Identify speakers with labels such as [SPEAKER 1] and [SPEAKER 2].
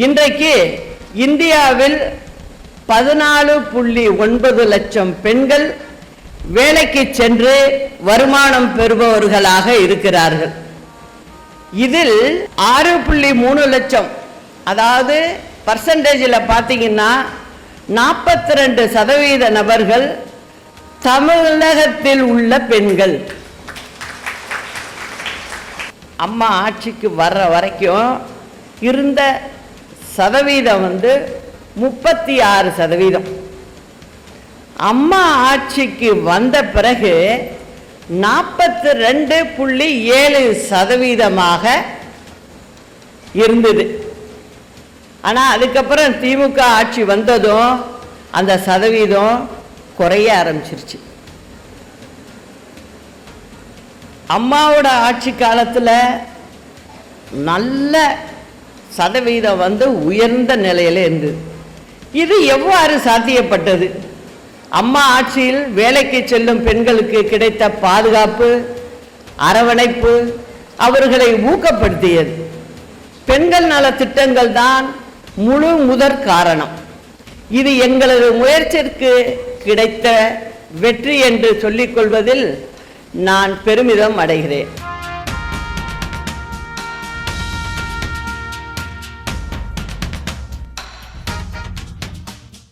[SPEAKER 1] இன்றைக்கு இந்தியாவில் பதினாலு புள்ளி ஒன்பது லட்சம் பெண்கள் வேலைக்கு சென்று வருமானம் பெறுபவர்களாக இருக்கிறார்கள். இதில் ஆறு புள்ளி மூணு லட்சம் அதாவது பர்சன்டேஜில் பார்த்தீங்கன்னா நாற்பத்தி ரெண்டு சதவீத நபர்கள் தமிழகத்தில் உள்ள பெண்கள். அம்மா ஆட்சிக்கு வர்ற வரைக்கும் இருந்த சதவீதம் வந்து முப்பத்தி ஆறு சதவீதம். அம்மா ஆட்சிக்கு வந்த பிறகு நாற்பத்தி ரெண்டு புள்ளி ஏழு சதவீதமாக இருந்தது. ஆனால் அதுக்கப்புறம் திமுக ஆட்சி வந்ததும் அந்த சதவீதம் குறைய ஆரம்பிச்சிருச்சு. அம்மாவோட ஆட்சி காலத்தில் நல்ல சதவீதம் வந்து உயர்ந்த நிலையில் இருந்தது இது எவ்வாறு சாத்தியப்பட்டது? அம்மா ஆட்சியில் வேலைக்கு செல்லும் பெண்களுக்கு கிடைத்த பாதுகாப்பு அரவணைப்பு அவர்களை ஊக்கப்படுத்தியது. பெண்கள் நல திட்டங்கள் தான் முழு முதற் காரணம். இது எங்களது முயற்சிக்கு கிடைத்த வெற்றி என்று சொல்லிக்கொள்வதில் நான் பெருமிதம் அடைகிறேன்.